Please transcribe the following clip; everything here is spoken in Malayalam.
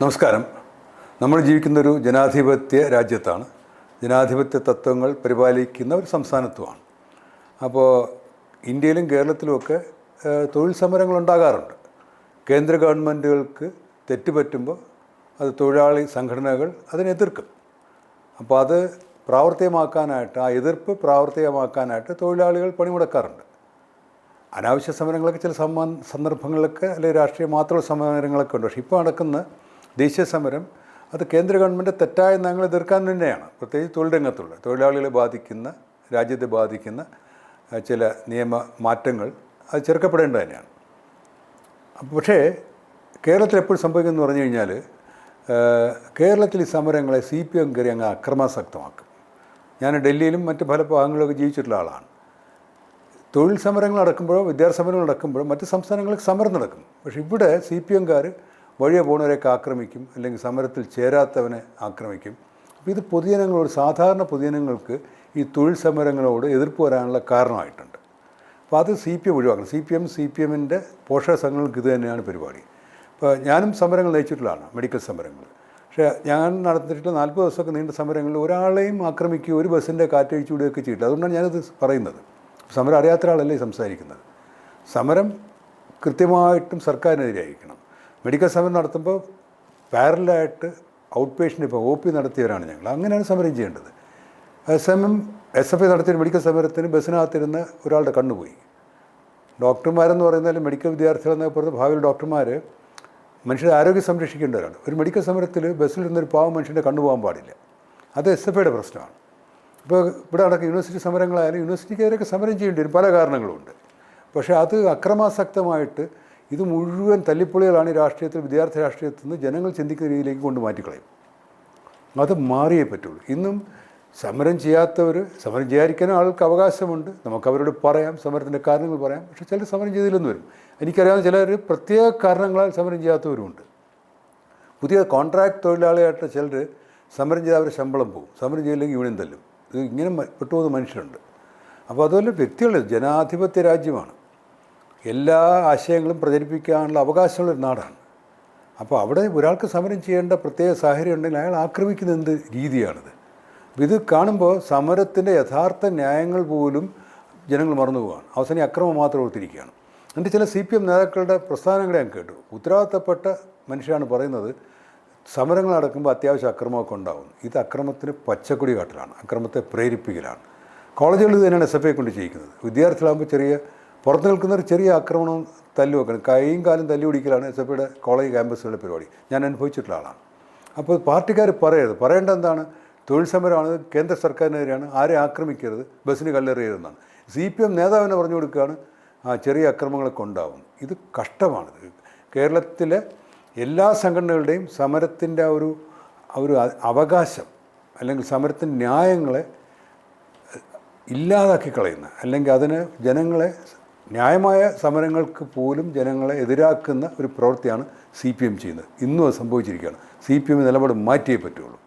നമസ്കാരം. നമ്മൾ ജീവിക്കുന്ന ഒരു ജനാധിപത്യ രാജ്യത്താണ്. ജനാധിപത്യ തത്വങ്ങൾ പരിപാലിക്കുന്ന ഒരു സംസ്ഥാനത്തുമാണ് അപ്പോൾ ഇന്ത്യയിലും കേരളത്തിലുമൊക്കെ തൊഴിൽ സമരങ്ങൾ ഉണ്ടാകാറുണ്ട്. കേന്ദ്ര ഗവൺമെന്റുകൾക്ക് തെറ്റുപറ്റുമ്പോൾ അത് തൊഴിലാളി സംഘടനകൾ അതിനെ എതിർക്കും. അപ്പോൾ അത് പ്രാവർത്തികമാക്കാനായിട്ട് ആ എതിർപ്പ് പ്രാവർത്തികമാക്കാനായിട്ട് തൊഴിലാളികൾ പണിമുടക്കാറുണ്ട്. അനാവശ്യ സമരങ്ങളൊക്കെ ചില സമ്മ സന്ദർഭങ്ങളിലൊക്കെ അല്ലെങ്കിൽ രാഷ്ട്രീയ മാത്രമുള്ള സമരങ്ങളൊക്കെ ഉണ്ട്. പക്ഷേ ഇപ്പോൾ നടക്കുന്ന ദേശീയ സമരം അത് കേന്ദ്ര ഗവൺമെന്റ് തെറ്റായ നയങ്ങൾ എതിർക്കാൻ തന്നെയാണ്. പ്രത്യേകിച്ച് തൊഴിൽ രംഗത്തുള്ള തൊഴിലാളികളെ ബാധിക്കുന്ന രാജ്യത്തെ ബാധിക്കുന്ന ചില നിയമ മാറ്റങ്ങൾ അത് ചെറുക്കപ്പെടേണ്ടത് തന്നെയാണ്. പക്ഷേ കേരളത്തിൽ എപ്പോഴും സംഭവിക്കുന്നു പറഞ്ഞു കഴിഞ്ഞാൽ കേരളത്തിൽ ഈ സമരങ്ങളെ സി പി എം കയറി അങ്ങ് അക്രമാസക്തമാക്കും. ഞാൻ ഡൽഹിയിലും മറ്റ് പല ഭാഗങ്ങളിലൊക്കെ ജീവിച്ചിട്ടുള്ള ആളാണ്. തൊഴിൽ സമരങ്ങൾ നടക്കുമ്പോഴോ വിദ്യാർത്ഥി സമരങ്ങൾ നടക്കുമ്പോഴോ മറ്റ് സംസ്ഥാനങ്ങളിൽ സമരം നടക്കും പക്ഷേ ഇവിടെ സി പി എംകാർ വഴിയെ പോകുന്നവരെയൊക്കെ ആക്രമിക്കും അല്ലെങ്കിൽ സമരത്തിൽ ചേരാത്തവനെ ആക്രമിക്കും. അപ്പോൾ ഇത് പൊതുജനങ്ങളോട് സാധാരണ പൊതുജനങ്ങൾക്ക് ഈ തൊഴിൽ സമരങ്ങളോട് എതിർപ്പ് വരാനുള്ള കാരണമായിട്ടുണ്ട്. അപ്പോൾ അത് സി പി എം ഒഴിവാക്കണം. C P M C P എമ്മിന്റെ പോഷക സംഘങ്ങൾക്ക് ഇത് തന്നെയാണ് പരിപാടി. ഇപ്പോൾ ഞാനും സമരങ്ങൾ നയിച്ചിട്ടുള്ളതാണ് മെഡിക്കൽ സമരങ്ങൾ. പക്ഷേ ഞാൻ നടത്തിയിട്ടുള്ള നാൽപ്പത് ദിവസമൊക്കെ നീണ്ട സമരങ്ങളിൽ ഒരാളെയും ആക്രമിക്കുകയോ ഒരു ബസ്സിന്റെ കാറ്റഴിച്ചു വിടുകയൊക്കെ ചെയ്തിട്ടില്ല. അതുകൊണ്ടാണ് ഞാനത് പറയുന്നത്. സമരം അറിയാത്ത ഒരാളല്ലേ സംസാരിക്കുന്നത്? സമരം കൃത്യമായിട്ടും സർക്കാരിനെതിരായിരിക്കണം മെഡിക്കൽ സമരം നടത്തുമ്പോൾ പാരലായിട്ട് ഔട്ട് പേഷ്യന്റ് ഇപ്പോൾ ഒ പി നടത്തിയവരാണ് ഞങ്ങൾ. അങ്ങനെയാണ് സമരം ചെയ്യേണ്ടത്. എം എസ് എഫ് ഐ നടത്തിയ മെഡിക്കൽ സമരത്തിന് ബസ്സിനകത്തിരുന്ന് ഒരാളുടെ കണ്ണുപോയി ഡോക്ടർമാരെന്ന് പറയുന്നത് മെഡിക്കൽ വിദ്യാർത്ഥികൾ എന്നൊക്കെ പറഞ്ഞ ഭാവിയിൽ ഡോക്ടർമാർ മനുഷ്യരുടെ ആരോഗ്യം സംരക്ഷിക്കേണ്ടവരാണ്. ഒരു മെഡിക്കൽ സമരത്തിൽ ബസ്സിലിരുന്നൊരു പാവം മനുഷ്യന്റെ കണ്ണു പോകാൻ പാടില്ല. അത് എസ് എഫ് ഐയുടെ പ്രശ്നമാണ്. ഇപ്പോൾ ഇവിടെ നടക്കുന്ന യൂണിവേഴ്സിറ്റി സമരങ്ങളായാലും യൂണിവേഴ്സിറ്റിക്കെതിരെയൊക്കെ സമരം ചെയ്യേണ്ടി വരും. പല കാരണങ്ങളുമുണ്ട് പക്ഷേ അത് അക്രമാസക്തമായിട്ട് ഇത് മുഴുവൻ തല്ലിപ്പൊളികളാണ് രാഷ്ട്രീയത്തിൽ വിദ്യാർത്ഥി രാഷ്ട്രീയത്തിൽ നിന്ന് ജനങ്ങൾ ചിന്തിക്കുന്ന രീതിയിലേക്ക് കൊണ്ട് മാറ്റിക്കളയും. അത് മാറിയേ പറ്റുള്ളൂ. ഇന്നും സമരം ചെയ്യാത്തവർ സമരം ചെയ്യാതിരിക്കാനും ആൾക്ക് അവകാശമുണ്ട്. നമുക്ക് അവരോട് പറയാം സമരത്തിന്റെ കാരണങ്ങൾ പറയാം. പക്ഷെ ചിലർ സമരം ചെയ്തില്ലെന്ന് വരും. എനിക്കറിയാവുന്ന ചിലർ പ്രത്യേക കാരണങ്ങളാൽ സമരം ചെയ്യാത്തവരുമുണ്ട്. പുതിയ കോൺട്രാക്ട് തൊഴിലാളിയായിട്ട് ചിലർ സമരം ചെയ്താൽ അവർ ശമ്പളം പോകും. സമരം ചെയ്തില്ലെങ്കിൽ യൂണിയൻ തല്ലും. ഇത് ഇങ്ങനെ പെട്ടുപോകുന്ന മനുഷ്യരുണ്ട്. അപ്പോൾ അതുപോലെ വ്യക്തികൾ ജനാധിപത്യ രാജ്യമാണ്. എല്ലാ ആശയങ്ങളും പ്രചരിപ്പിക്കാനുള്ള അവകാശമുള്ളൊരു നാടാണ്. അപ്പോൾ അവിടെ ഒരാൾക്ക് സമരം ചെയ്യേണ്ട പ്രത്യേക സാഹചര്യം ഉണ്ടെങ്കിൽ അയാൾ ആക്രമിക്കുന്ന എന്ത് രീതിയാണിത് ഇത് കാണുമ്പോൾ സമരത്തിന്റെ യഥാർത്ഥ ന്യായങ്ങൾ പോലും ജനങ്ങൾ മറന്നു പോവുകയാണ് അവസാനം അക്രമം മാത്രം ഓർത്തിരിക്കുകയാണ്. എന്റെ ചില സി പി എം നേതാക്കളുടെ പ്രസ്ഥാനങ്ങളെ ഞാൻ കേട്ടു. ഉത്തരവാദിത്തപ്പെട്ട മനുഷ്യരാണ് പറയുന്നത് സമരങ്ങൾ നടക്കുമ്പോൾ അത്യാവശ്യം അക്രമമൊക്കെ ഉണ്ടാകും ഇത് അക്രമത്തിന് പച്ചക്കൊടി കാട്ടലാണ്. അക്രമത്തെ പ്രേരിപ്പിക്കലാണ്. കോളേജുകളിൽ തന്നെയാണ് എസ് എഫ് ഐ കൊണ്ട് ചെയ്യിക്കുന്നത്. വിദ്യാർത്ഥികളാകുമ്പോൾ ചെറിയ പുറത്ത് നിൽക്കുന്നവർ ചെറിയ ആക്രമണവും തല്ലു വെക്കണം കൈയും കാലും തല്ലി പിടിക്കലാണ് എസ് എഫ് ഐയുടെ കോളേജ് ക്യാമ്പസുകളുടെ പരിപാടി. ഞാൻ അനുഭവിച്ചിട്ടുള്ള ആളാണ്. അപ്പോൾ പാർട്ടിക്കാർ പറയരുത്. പറയേണ്ട എന്താണ്? തൊഴിൽ സമരമാണ്. കേന്ദ്ര സർക്കാരിനെതിരെയാണ്. ആരെ ആക്രമിക്കരുത്? ബസ്സിന് കല്ലെറിയരുതെന്നാണ്. സി പി എം നേതാവിനെ പറഞ്ഞു കൊടുക്കുകയാണ്. ആ ചെറിയ അക്രമങ്ങളൊക്കെ ഉണ്ടാവും. ഇത് കഷ്ടമാണ്. കേരളത്തിലെ എല്ലാ സംഘടനകളുടെയും സമരത്തിന്റെ ഒരു ഒരു അവകാശം അല്ലെങ്കിൽ സമരത്തിന്റെ ന്യായങ്ങളെ ഇല്ലാതാക്കി കളയുന്ന അല്ലെങ്കിൽ അതിന് ജനങ്ങളെ ന്യായമായ സമരങ്ങൾക്ക് പോലും ജനങ്ങളെ എതിരാക്കുന്ന ഒരു പ്രവൃത്തിയാണ് സി പി എം ചെയ്യുന്നത്. ഇന്നും അത് സംഭവിച്ചിരിക്കുകയാണ്. സി പി എം നിലപാട് മാറ്റിയേ പറ്റുള്ളൂ.